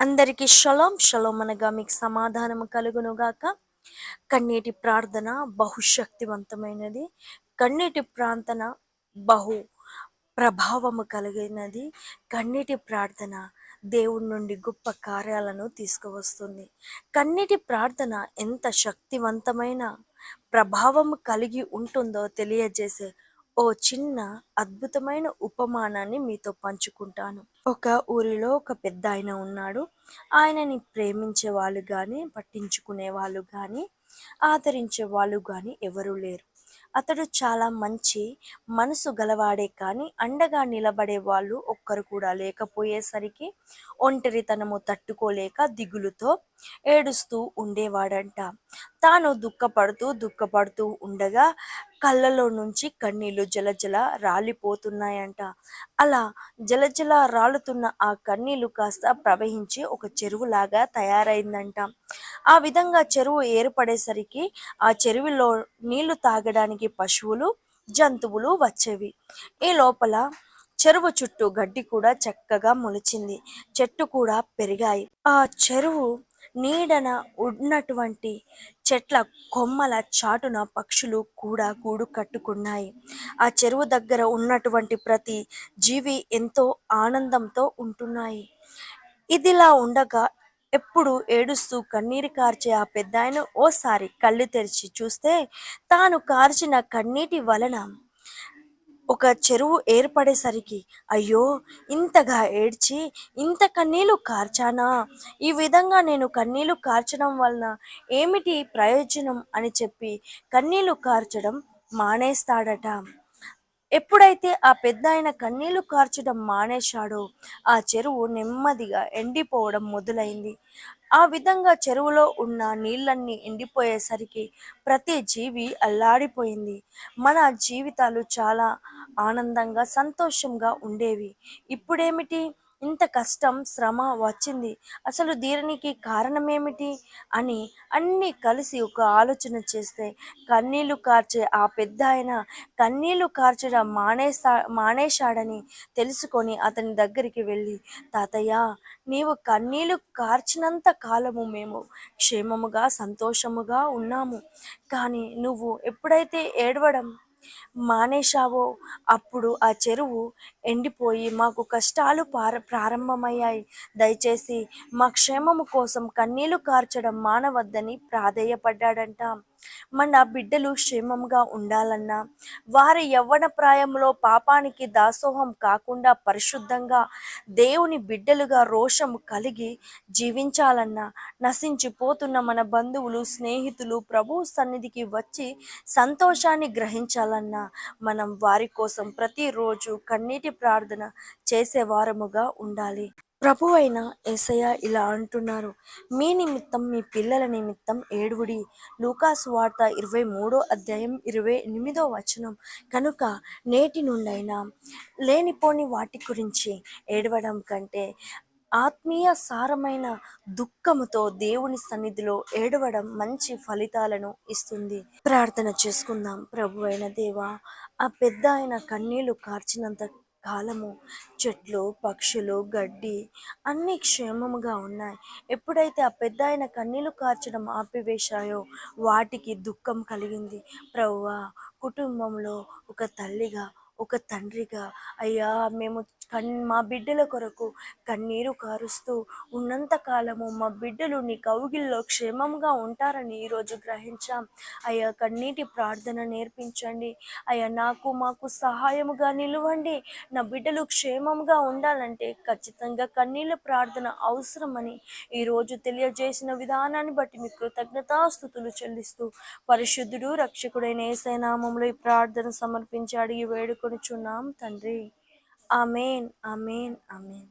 అందరికీ shalom. Shalom అనగా మీకు సమాధానం కలుగునుగాక. కన్నీటి ప్రార్థన బహుశక్తివంతమైనది. కన్నీటి ప్రార్థన బహు ప్రభావము కలిగినది. కన్నీటి ప్రార్థన దేవుడి నుండి గొప్ప కార్యాలను తీసుకువస్తుంది. కన్నీటి ప్రార్థన ఎంత శక్తివంతమైన ప్రభావం కలిగి ఉంటుందో తెలియజేసే ఓ చిన్న అద్భుతమైన ఉపమానాన్ని మీతో పంచుకుంటాను. ఒక ఊరిలో ఒక పెద్ద ఆయన ఉన్నాడు. ఆయనని ప్రేమించే వాళ్ళు కానీ పట్టించుకునే వాళ్ళు కానీ ఆదరించే వాళ్ళు కానీ ఎవరూ లేరు. అతడు చాలా మంచి మనసు గలవాడే కానీ అండగా నిలబడే వాళ్ళు ఒక్కరు కూడా లేకపోయేసరికి ఒంటరితనము తట్టుకోలేక దిగులుతో ఏడుస్తూ ఉండేవాడంట. తాను దుఃఖపడుతూ దుఃఖపడుతూ ఉండగా కళ్ళలో నుంచి కన్నీళ్ళు జలజల రాలిపోతున్నాయంట. అలా జలజల రాలుతున్న ఆ కన్నీళ్ళు కాస్త ప్రవహించి ఒక చెరువులాగా తయారైందంట. ఆ విధంగా చెరువు ఏర్పడేసరికి ఆ చెరువులో నీళ్ళు తాగడానికి పశువులు జంతువులు వచ్చేవి. ఈ లోపల చెరువు చుట్టూ గడ్డి కూడా చక్కగా మొలిచింది. చెట్టు కూడా పెరిగాయి. ఆ చెరువు నీడన ఉన్నటువంటి చెట్ల కొమ్మల చాటున పక్షులు కూడా గూడు కట్టుకున్నాయి. ఆ చెరువు దగ్గర ఉన్నటువంటి ప్రతి జీవి ఎంతో ఆనందంతో ఉంటున్నాయి. ఇదిలా ఉండగా ఎప్పుడు ఏడుస్తూ కన్నీరు కార్చే ఆ పెద్దాయన ఓసారి కళ్ళు తెరిచి చూస్తే తాను కార్చిన కన్నీటి వలన ఒక చెరువు ఏర్పడేసరికి అయ్యో ఇంతగా ఏడ్చి ఇంత కన్నీళ్ళు కార్చానా? ఈ విధంగా నేను కన్నీళ్ళు కార్చడం వలన ఏమిటి ప్రయోజనం అని చెప్పి కన్నీళ్ళు కార్చడం మానేస్తాడట. ఎప్పుడైతే ఆ పెద్ద ఆయన కన్నీళ్ళు కార్చడం మానేశాడో ఆ చెరువు నెమ్మదిగా ఎండిపోవడం మొదలైంది. ఆ విధంగా చెరువులో ఉన్న నీళ్ళన్నీ ఎండిపోయేసరికి ప్రతి జీవి అల్లాడిపోయింది. మన జీవితాలు చాలా ఆనందంగా సంతోషంగా ఉండేవి. ఇప్పుడేమిటి? ఇంత కష్టం శ్రమ వచ్చింది. అసలు దీనికి కారణమేమిటి అని అన్నీ కలిసి ఒక ఆలోచన చేస్తే కన్నీళ్ళు కార్చే ఆ పెద్ద ఆయన కన్నీళ్ళు కార్చడం మానేసా మానేశాడని తెలుసుకొని అతని దగ్గరికి వెళ్ళి తాతయ్య నీవు కన్నీళ్ళు కార్చినంత కాలము మేము క్షేమముగా సంతోషముగా ఉన్నాము. కానీ నువ్వు ఎప్పుడైతే ఏడవడం మానేశావో? అప్పుడు ఆ చెరువు ఎండిపోయి మాకు కష్టాలు పార ప్రారంభమయ్యాయి. దయచేసి మా క్షేమము కోసం కన్నీళ్ళు కార్చడం మానవద్దని ప్రాధేయపడ్డాడంట. మన బిడ్డలు క్షేమంగా ఉండాలన్నా వారి యవ్వన ప్రాయంలో పాపానికి దాసోహం కాకుండా పరిశుద్ధంగా దేవుని బిడ్డలుగా రోషం కలిగి జీవించాలన్నా నశించిపోతున్న మన బంధువులు స్నేహితులు ప్రభు సన్నిధికి వచ్చి సంతోషాన్ని గ్రహించాలి గ్రహించాలన్నా మనం వారి కోసం ప్రతిరోజు కన్నీటి ప్రార్థన చేసేవారముగా ఉండాలి. ప్రభు అయిన ఏసయ్య ఇలా అంటున్నారు మీ నిమిత్తం మీ పిల్లల నిమిత్తం ఏడువుడి. లూకాసు వార్త ఇరవై మూడో అధ్యాయం ఇరవై ఎనిమిదో వచనం. కనుక నేటి నుండైనా లేనిపోని వాటి గురించి ఏడవడం కంటే ఆత్మీయ సారమైన దుఃఖముతో దేవుని సన్నిధిలో ఏడవడం మంచి ఫలితాలను ఇస్తుంది. ప్రార్థన చేసుకుందాం. ప్రభు అయిన దేవా ఆ పెద్ద ఆయన కన్నీళ్ళు కార్చినంత కాలము చెట్లు పక్షులు గడ్డి అన్నీ క్షేమముగా ఉన్నాయి. ఎప్పుడైతే ఆ పెద్ద ఆయన కన్నీళ్ళు కార్చడం ఆపివేశాయో వాటికి దుఃఖం కలిగింది. ప్రభువ కుటుంబంలో ఒక తల్లిగా ఒక తండ్రిగా అయ్యా మేము కన్ మా బిడ్డల కొరకు కన్నీరు కారుస్తూ ఉన్నంత కాలము మా బిడ్డలు నీ కౌగిల్లో క్షేమంగా ఉంటారని ఈరోజు గ్రహించాం. అయ్యా కన్నీటి ప్రార్థన నేర్పించండి. అయ్యా నాకు మాకు సహాయముగా నిలవండి. నా బిడ్డలు క్షేమంగా ఉండాలంటే ఖచ్చితంగా కన్నీళ్ళ ప్రార్థన అవసరమని ఈరోజు తెలియజేసిన విధానాన్ని బట్టి మీ కృతజ్ఞతాస్థుతులు చెల్లిస్తూ పరిశుద్ధుడు రక్షకుడైన ఏసైనామంలో ఈ ప్రార్థన సమర్పించి అడిగి వేడుకొనిచున్నాం తండ్రి Amen, amen, amen.